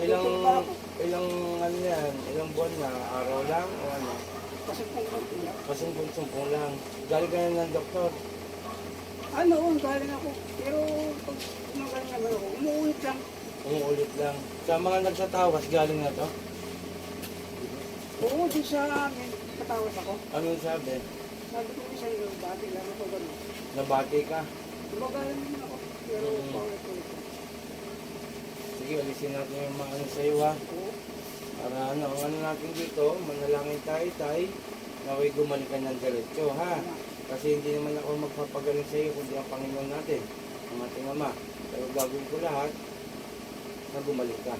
Ilang, ilang, ano yan, ilang buwan na, araw lang o ano? Kung lang. Pasumpong-sumpong lang. Galing ka ng doktor. Ano, galing ako. Pero pag magaling naman ako, umuulit lang. Umuulit lang. Sa mga nagsatawas, galing na to. Oo, di sa amin, katawas ako. Anong sabi? Sabi ko isang yung bati lang ako gano'n. Nabati ka. Gumagaling naman ako. Pero Mm. paulit-ulit. Sige, alisin natin yung mga ano. Oo. Para ano, ano natin dito, manalangin tayo tay. Naway gumaling ka ng diretso ha. Kasi hindi naman ako magpapagaling sa iyo kundi ang Panginoon natin, ang ating Ama. Pero gagawin ko lahat na gumaling ka.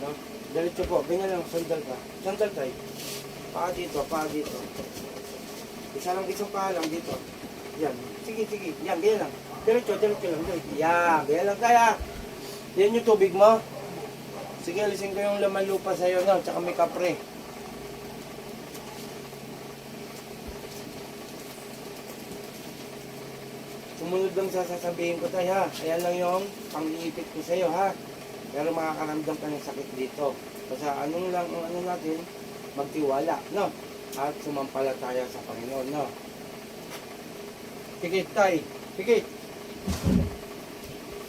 No? Diretso po, ganyan lang, sandal ka. Sandal tayo. Paa dito, paa dito. Isa lang, isang paa lang dito. Yan. Sige, sige. Yan, ganyan lang. Diretso, diretso lang. Diretso. Yan, ganyan lang kaya. Yan yung tubig mo. Sige, alisin ko yung laman lupa sa'yo, no? Tsaka may kapre. Sumunod lang sa sasabihin ko tayo ha. Ayan lang yung pang-iipit ko sa'yo ha. Pero makakaramdam ka ng sakit dito. Kasi anong lang ang ano natin, magtiwala, no? At sumampalataya sa Panginoon, no? Pikit tay, pikit.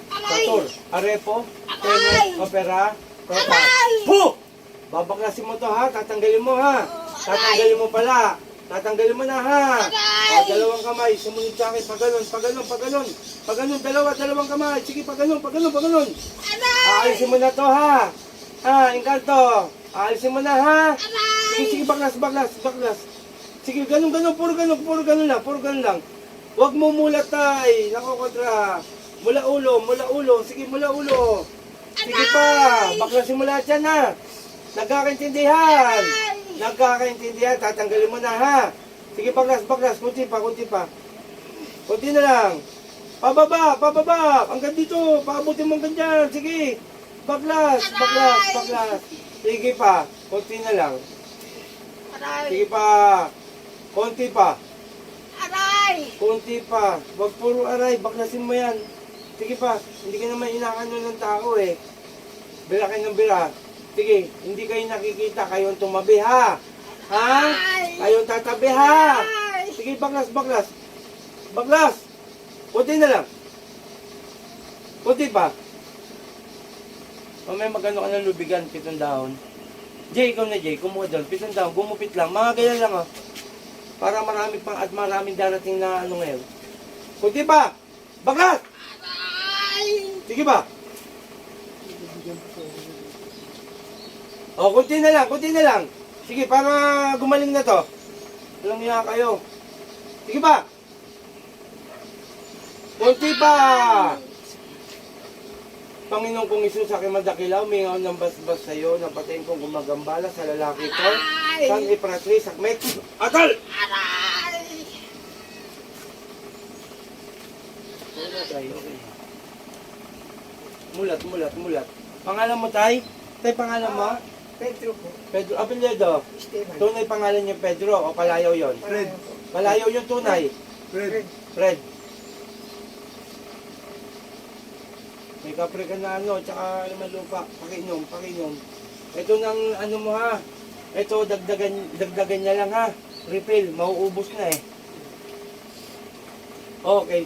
Satur, arepo, tene, opera, total. Pu! Babaklasin mo to ha, tatanggalin mo ha. Tatanggalin mo pala. Tatanggalin mo na ha. O, dalawang kamay, sumunod sa akin, paganon, paganon, paganon. Paganon, dalawa, dalawang kamay. Sige, paganon, paganon, paganon. Aalisin mo na to ha. Ha, Encanto. Aalisin mo na ha. Sige, sige, baklas, baklas, baklas. Sige, ganun, ganun, puro ganun, puro ganun lang, puro ganun lang. Huwag mo mulat tay, nakokontra. Mula ulo, mula ulo, sige, mula ulo. Sige pa, baklasin mo lahat yan ha. Nagkakaintindihan. Nagkakaintindihan, tatanggalin mo na ha. Sige, baklas, baklas, kunti pa, kunti pa. Kunti na lang. Pababa, pababa. Hanggang dito, paabutin mo hanggang dyan. Sige. Baklas, baklas, baklas. Sige pa, kunti na lang. Sige pa. Konti pa. Aray! Konti pa. Wag puro aray, baklasin mo yan. Sige pa, hindi ka naman inaano ng tao eh. Kayo ng bira. Sige, hindi kayo nakikita, kayong tumabi ha. Ha? Kayong tatabi ha. Sige, baklas, baklas. Baklas! Kunti na lang. Kunti pa. Mamaya magano ka ng lubigan, pitong dahon. Jay, ikaw na Jay, kumuha doon, pitong dahon, gumupit lang. Mga ganyan lang oh. Para marami pang at maraming darating na ano ngayon. Kunti pa! Baklas! Aray! Sige ba? O, kunti na lang, kunti na lang. Sige, para gumaling na to. Walang niya kayo. Sige ba? Kunti pa! Panginoon kong Isus, aking madakilaw, mingaw ng basbas sa iyo, napatayin kong gumagambala sa lalaki ko. San ipratri, sakmet, atal! Aray! Okay. Mulat, mulat, mulat. Pangalan mo, Tay? Tay, pangalan mo? Pedro po. Pedro Abeledo. Esteban. Tunay pangalan niya Pedro o palayaw yon? Fred. Palayaw yung tunay. Fred. Fred. May kapre ka na ano, tsaka naman lupa. Pakinom, pakinom. Ito nang ano mo ha. Ito dagdagan, dagdagan niya lang ha. Refill, mauubos na eh. Okay.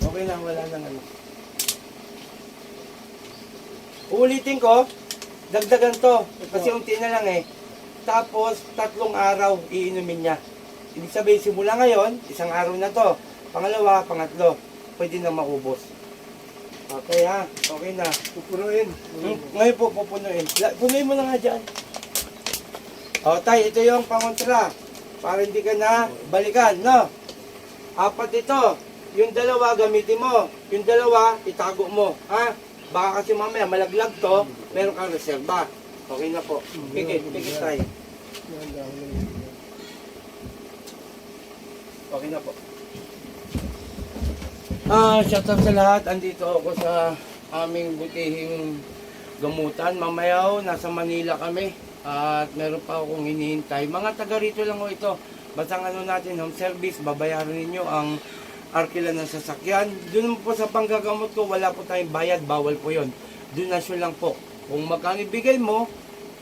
Okay lang, wala nang ano. Uulitin ko, dagdagan to. Kasi unti na lang eh. Tapos, tatlong araw iinumin niya. Ibig sabihin, simula ngayon, isang araw na to. Pangalawa, pangatlo, pwede na maubos. Okay ha, okay na. Pupunuin. Hmm, ngayon po, pupunuin. Punuin mo na nga dyan. O, tay, ito yung pangontra. Para hindi ka na balikan, no? Apat ito. Yung dalawa, gamitin mo. Yung dalawa, itago mo. Ha? Baka kasi mamaya malaglag to, meron kang reserba. Okay na po. Pikit, pikit tayo. Okay na po. Ah, shout out sa lahat. Andito ako sa aming butihing gamutan. Mamayaw, nasa Manila kami. At meron pa akong hinihintay. Mga taga rito lang ho ito. Basta ano natin, home service, babayaran ninyo ang arkila ng sasakyan. Doon po sa panggagamot ko, wala po tayong bayad, bawal po yon. donasyon lang po. Kung magkano mo,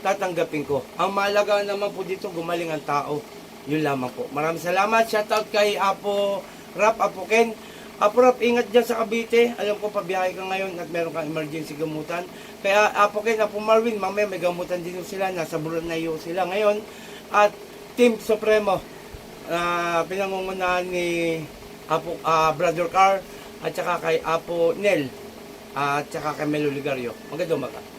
tatanggapin ko. Ang mahalaga naman po dito, gumaling ang tao. Yun lamang po. Maraming salamat. Shoutout kay Apo Rap, Apo Ken. Apo Rap, ingat dyan sa Cavite. Alam ko, pabiyahe ka ngayon at meron kang emergency gamutan. Kaya Apo Ken, Apo Marvin, mamaya may gamutan din sila. Nasa Brunei sila ngayon. At Team Supremo, uh, pinangungunahan ni Apo, ah, Brother Carr at saka kay Apo Nel at saka kay Melo Ligario. Magandang umaga.